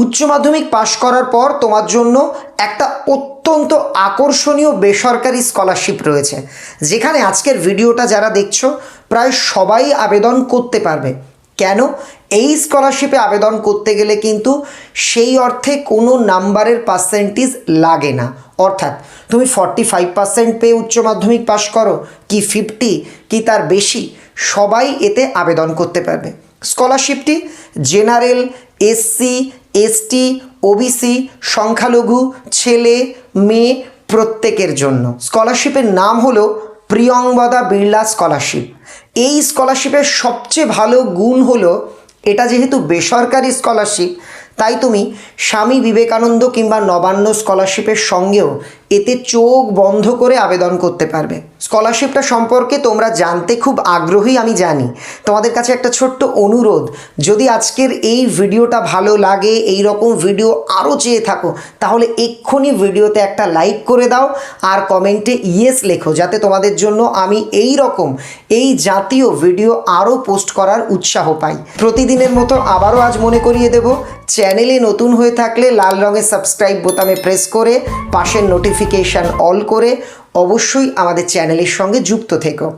উচ্চ মাধ্যমিক পাশ করার পর তোমার জন্য একটা অত্যন্ত আকর্ষণীয় বেসরকারি স্কলারশিপ রয়েছে, যেখানে আজকের ভিডিওটা যারা দেখছ, প্রায় সবাই আবেদন করতে পারবে। কেন? এই স্কলারশিপে আবেদন করতে গেলে কিন্তু সেই অর্থে কোনো নাম্বারের পার্সেন্টেজ লাগে না। অর্থাৎ তুমি ফর্টি ফাইভ পার্সেন্ট পেয়ে উচ্চ মাধ্যমিক পাশ করো, কি ফিফটি কি তার বেশি, সবাই এতে আবেদন করতে পারবে। স্কলারশিপটি জেনারেল এসসি এসটি, ওবিসি, সংখ্যালঘু, ছেলে, মেয়ে প্রত্যেকের জন্য। স্কলারশিপের নাম হলো প্রিয়ংবদা বিড়লা স্কলারশিপ। এই স্কলারশিপের সবচেয়ে ভালো গুণ হলো এটা যেহেতু বেসরকারি স্কলারশিপ, তাই তুমি স্বামী বিবেকানন্দ কিংবা নবান্ন স্কলারশিপের সঙ্গেও এতে চোখ বন্ধ করে আবেদন করতে পারবে। স্কলারশিপটা সম্পর্কে তোমরা জানতে খুব আগ্রহী, আমি জানি। তোমাদের কাছে একটা ছোট্ট অনুরোধ, যদি আজকের এই ভিডিওটা ভালো লাগে, এই রকম ভিডিও আরও চেয়ে থাকো, তাহলে এক্ষুনি ভিডিওতে একটা লাইক করে দাও আর কমেন্টে ইয়েস লেখো, যাতে তোমাদের জন্য আমি এই রকম, এই জাতীয় ভিডিও আরও পোস্ট করার উৎসাহ পাই। প্রতিদিনের মতো আবারও আজ মনে করিয়ে দেব, চ্যানেলে নতুন হয়ে থাকলে লাল রঙের সাবস্ক্রাইব বোতামে প্রেস করে পাশের নোটিফিকেশান অল করে অবশ্যই আমাদের চ্যানেলের সঙ্গে যুক্ত থেকো।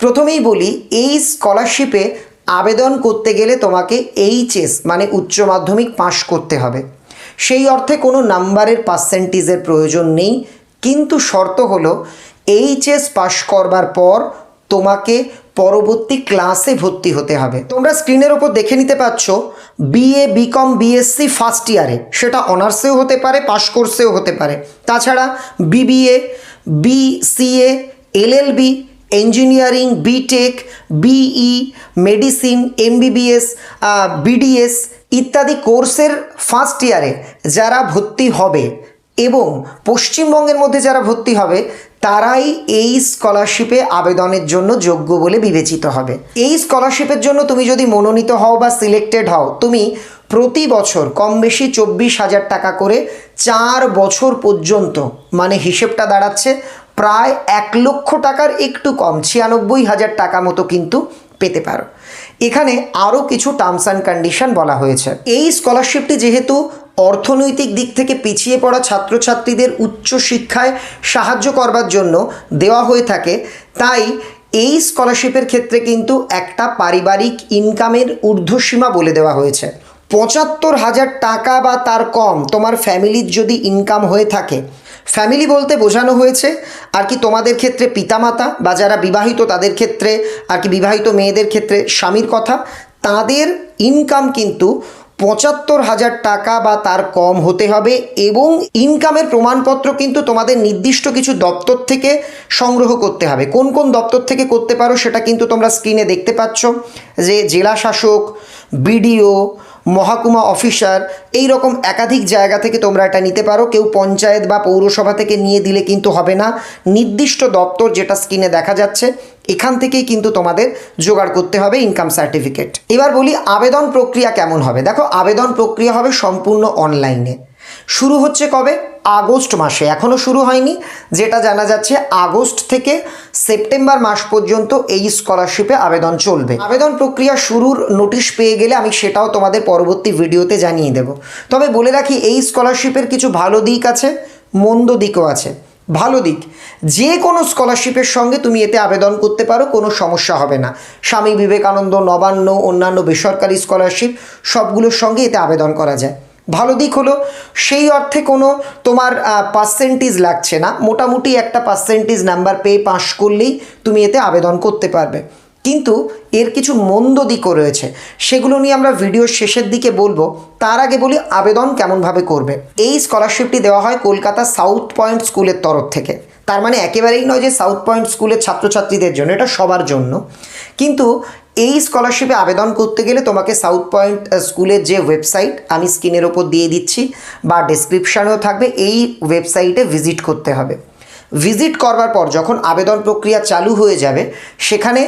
প্রথমেই বলি, এই স্কলারশিপে আবেদন করতে গেলে তোমাকে এইচএস মানে উচ্চ মাধ্যমিক পাশ করতে হবে। সেই অর্থে কোনো নাম্বারের পার্সেন্টেজের প্রয়োজন নেই, কিন্তু শর্ত হলো এইচএস পাশ করবার পর তোমাকে পরবর্তী ক্লাসে ভর্তি হতে হবে। তোমরা স্ক্রিনের ওপর দেখে নিতে পাচ্ছ বিএ বিকম বিএসসি ফার্স্ট ইয়ারে সেটা অনার্সেও হতে পারে পাশ কোর্সেও হতে পারে। তাছাড়া BBA BCA LLB engineering BTech BE medicine MBBS BDS ইত্যাদি কোর্সের ফার্স্ট ইয়ারে যারা ভর্তি হবে এবং পশ্চিমবঙ্গের মধ্যে যারা ভর্তি হবে তারাই এই স্কলারশিপে আবেদনের জন্য যোগ্য বলে বিবেচিত হবে। এই স্কলারশিপের জন্য তুমি যদি মনোনীত হও বা সিলেক্টেড হও, তুমি প্রতি বছর কম বেশি চব্বিশ হাজার টাকা করে চার বছর পর্যন্ত মানে হিসেবটা দাঁড়াচ্ছে, প্রায় এক লক্ষ টাকার একটু কম, ছিয়ানব্বই হাজার টাকা মতো কিন্তু পেতে পারো। এখানে আরও কিছু টার্মস অ্যান্ড কন্ডিশন বলা হয়েছে। এই স্কলারশিপটি যেহেতু অর্থনৈতিক দিক থেকে পিছিয়ে পড়া ছাত্রছাত্রীদের উচ্চ শিক্ষায় সাহায্য করবার জন্য দেওয়া হয়ে থাকে। তাই এই স্কলারশিপের ক্ষেত্রে কিন্তু একটা পারিবারিক ইনকামের ঊর্ধ্বসীমা বলে দেওয়া হয়েছে। পঁচাত্তর হাজার টাকা বা তার কম তোমার ফ্যামিলির যদি ইনকাম হয়ে থাকে। ফ্যামিলি বলতে বোঝানো হয়েছে, আর কি তোমাদের ক্ষেত্রে পিতামাতা বা যারা বিবাহিত তাদের ক্ষেত্রে, আর কি বিবাহিত মেয়েদের ক্ষেত্রে স্বামীর কথা, তাদের ইনকাম কিন্তু পঁচাত্তর হাজার টাকা বা তার কম হতে হবে এবং ইনকামের প্রমাণপত্র কিন্তু তোমাদের নির্দিষ্ট কিছু দপ্তর থেকে সংগ্রহ করতে হবে। কোন কোন দপ্তর থেকে করতে পারো সেটা কিন্তু তোমরা স্ক্রিনে দেখতে পাচ্ছ যে জেলা শাসক, বিডিও, মহাকুমা অফিসার এই রকম একাধিক জায়গা থেকে তোমরা এটা নিতে পারো। কেউ পঞ্চায়েত বা পৌরসভা থেকে নিয়ে দিলে কিন্তু হবে না। নির্দিষ্ট দপ্তর যেটা স্ক্রিনে দেখা যাচ্ছে এখান থেকেই কিন্তু তোমাদের জোগাড় করতে হবে ইনকাম সার্টিফিকেট এবার বলি আবেদন প্রক্রিয়া কেমন হবে? দেখো, আবেদন প্রক্রিয়া হবে সম্পূর্ণ অনলাইনে শুরু হচ্ছে কবে? আগস্ট মাসে। এখনও শুরু হয়নি। যেটা জানা যাচ্ছে, আগস্ট থেকে সেপ্টেম্বর মাস পর্যন্ত এই স্কলারশিপে আবেদন চলবে। আবেদন প্রক্রিয়া শুরুর নোটিশ পেয়ে গেলে আমি সেটাও তোমাদের পরবর্তী ভিডিওতে জানিয়ে দেব। তবে বলে রাখি, এই স্কলারশিপের কিছু ভালো দিক আছে, মন্দ দিকও আছে। ভালো দিক। যে কোনো স্কলারশিপের সঙ্গে তুমি এতে আবেদন করতে পারো, কোনো সমস্যা হবে না। স্বামী বিবেকানন্দ, নবান্ন, অন্যান্য বেসরকারি স্কলারশিপ সবগুলোর সঙ্গে এতে আবেদন করা যায়। ভালো দিক হলো, সেই অর্থে কোনো তোমার পার্সেন্টেজ লাগছে না। মোটামুটি একটা পার্সেন্টেজ নাম্বার পেয়ে পাশ করলেই তুমি এতে আবেদন করতে পারবে। কিন্তু এর কিছু মন্দ দিকও রয়েছে। সেগুলো নিয়ে আমরা ভিডিওর শেষের দিকে বলব। তার আগে বলি আবেদন কেমনভাবে করবে। এই স্কলারশিপটি দেওয়া হয় কলকাতা সাউথ পয়েন্ট স্কুলের তরফ থেকে। তার মানে একেবারেই নয় যে সাউথ পয়েন্ট স্কুলের ছাত্রছাত্রীদের জন্য, এটা সবার জন্য। কিন্তু এই স্কলারশিপে আবেদন করতে গেলে তোমাকে সাউথ পয়েন্ট স্কুলের যে ওয়েবসাইট, আমি স্ক্রিনের ওপর দিয়ে দিচ্ছি, বা ডেসক্রিপশানেও থাকবে, এই ওয়েবসাইটে ভিজিট করতে হবে। ভিজিট করবার পর যখন আবেদন প্রক্রিয়া চালু হয়ে যাবে, সেখানে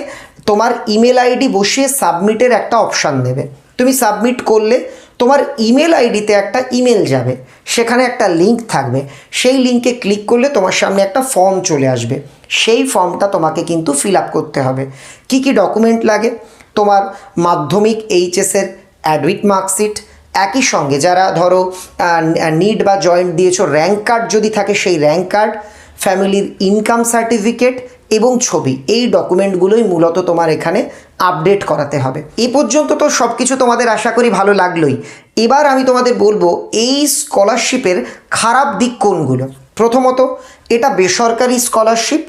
তোমার ইমেল আইডি বসিয়ে সাবমিটের একটা অপশান দেবে। তুমি সাবমিট করলে তোমার ইমেল আইডিতে একটা ইমেল যাবে। সেখানে একটা লিঙ্ক থাকবে। সেই লিঙ্কে ক্লিক করলে তোমার সামনে একটা ফর্ম চলে আসবে। সেই ফর্মটা তোমাকে কিন্তু ফিল আপ করতে হবে। কি কি ডকুমেন্ট লাগে? তোমার মাধ্যমিক এইচএসের অ্যাডমিট মার্কশিট একই সঙ্গে যারা ধরো নিট বা জয়েন্ট দিয়েছ র্যাঙ্ক কার্ড যদি থাকে সেই র্যাঙ্ক কার্ড ফ্যামিলির ইনকাম সার্টিফিকেট এবং ছবি। এই ডকুমেন্টগুলোই মূলত তোমার এখানে আপডেট করাতে হবে। এ পর্যন্ত তো সব কিছু তোমাদের আশা করি ভালো লাগলোই। এবার আমি তোমাদের বলব এই স্কলারশিপের খারাপ দিক কোনগুলো? প্রথমত, এটা বেসরকারি স্কলারশিপ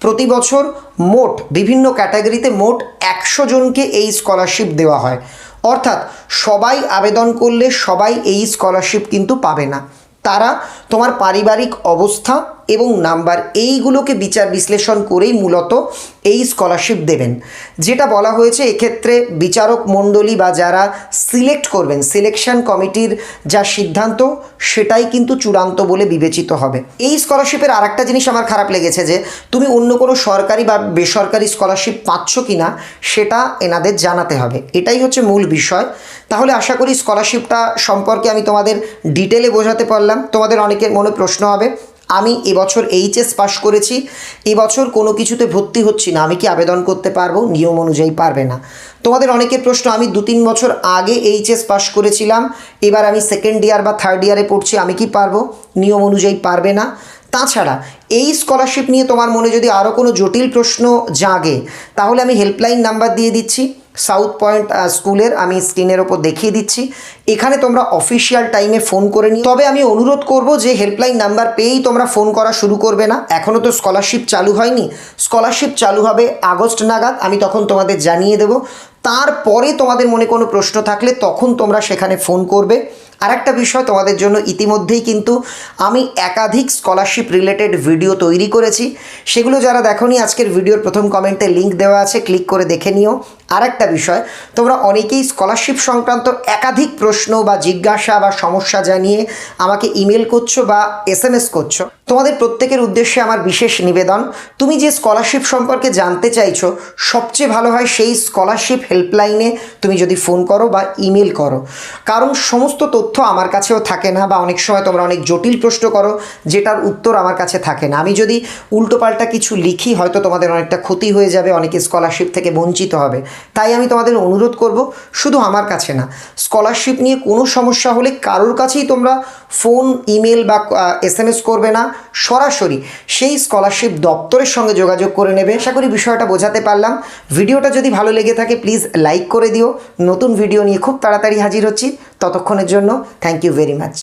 প্রতি বছর মোট, বিভিন্ন ক্যাটাগরিতে মোট একশো জনকে এই স্কলারশিপ দেওয়া হয়। অর্থাৎ সবাই আবেদন করলে সবাই এই স্কলারশিপ কিন্তু পাবে না। তারা তোমার পারিবারিক অবস্থা এবং নাম্বার এইগুলোকে বিচার বিশ্লেষণ করেই মূলত এই স্কলারশিপ দেবেন। যেটা বলা হয়েছে এক্ষেত্রে বিচারক মণ্ডলী বা যারা সিলেক্ট করবেন সিলেকশন কমিটির যা সিদ্ধান্ত, সেটাই কিন্তু চূড়ান্ত বলে বিবেচিত হবে। এই স্কলারশিপের আর একটা জিনিস আমার খারাপ লেগেছে যে, তুমি অন্য কোনো সরকারি বা বেসরকারি স্কলারশিপ পাচ্ছ কি না সেটা এনাদের জানাতে হবে। এটাই হচ্ছে মূল বিষয়। তাহলে আশা করি স্কলারশিপটা সম্পর্কে আমি তোমাদের ডিটেলে বোঝাতে পারলাম। তোমাদের অনেকের মনে প্রশ্ন হবে। আমি এবছর এইচএস পাশ করেছি। এবছর কোনো কিছুতে ভর্তি হচ্ছি না। আমি কি আবেদন করতে পারব? নিয়ম অনুযায়ী পারবে না। তোমাদের অনেকের প্রশ্ন, আমি দু তিন বছর আগে এইচএস পাশ করেছিলাম। এবার আমি সেকেন্ড ইয়ার বা থার্ড ইয়ারে পড়ছি, আমি কি পারব? নিয়ম অনুযায়ী পারবে না। তাছাড়া এই স্কলারশিপ নিয়ে তোমার মনে যদি আরও কোনো জটিল প্রশ্ন জাগে, তাহলে আমি হেল্পলাইন নাম্বার দিয়ে দিচ্ছি। সাউথ পয়েন্ট স্কুলের, আমি স্ক্রিনের ওপর দেখিয়ে দিচ্ছি। এখানে তোমরা অফিসিয়াল টাইমে ফোন করে নিও। তবে আমি অনুরোধ করব যে হেল্পলাইন নাম্বার পেয়েই তোমরা ফোন করা শুরু করবে না। এখনও তো স্কলারশিপ চালু হয়নি। স্কলারশিপ চালু হবে আগস্ট নাগাদ। আমি তখন তোমাদের জানিয়ে দেব। তারপরে তোমাদের মনে কোনো প্রশ্ন থাকলে তখন তোমরা সেখানে ফোন করবে। আর একটা বিষয় তোমাদের জন্য ইতিমধ্যেই কিন্তু আমি একাধিক স্কলারশিপ রিলেটেড ভিডিও তৈরি করেছি। সেগুলো যারা দেখোনি, আজকের ভিডিওর প্রথম কমেন্টে লিংক দেওয়া আছে। ক্লিক করে দেখে নিও। আর একটা বিষয়, তোমরা অনেকেই স্কলারশিপ সংক্রান্ত একাধিক প্রশ্ন বা জিজ্ঞাসা বা সমস্যা জানিয়ে আমাকে ইমেল করছ বা এস এম এস করছ। তোমাদের প্রত্যেকের উদ্দেশ্যে আমার বিশেষ নিবেদন, তুমি যে স্কলারশিপ সম্পর্কে জানতে চাইছো, সবচেয়ে ভালো হয় সেই স্কলারশিপ হেল্পলাইনে তুমি যদি ফোন করো বা ইমেল করো। কারণ সমস্ত তথ্য আমার কাছেও থাকে না বা অনেক সময় তোমরা অনেক জটিল প্রশ্ন করো, যেটার উত্তর আমার কাছে থাকে না। আমি যদি উল্টোপাল্টা কিছু লিখি, হয়তো তোমাদের অনেকটা ক্ষতি হয়ে যাবে, অনেকে স্কলারশিপ থেকে বঞ্চিত হবে। তাই আমি তোমাদের অনুরোধ করব, শুধু আমার কাছে না স্কলারশিপ নিয়ে কোনো সমস্যা হলে কারোর কাছেই তোমরা ফোন ইমেল বা এস এম এস করবে না। সরাসরি সেই স্কলারশিপ দপ্তরের সঙ্গে যোগাযোগ করে নেবে। আশা করি বিষয়টা বোঝাতে পারলাম। ভিডিওটা যদি ভালো লেগে থাকে প্লিজ লাইক করে দিও। নতুন ভিডিও নিয়ে খুব তাড়াতাড়ি হাজির হচ্ছি। ততক্ষণের জন্য থ্যাংক ইউ ভেরি মাচ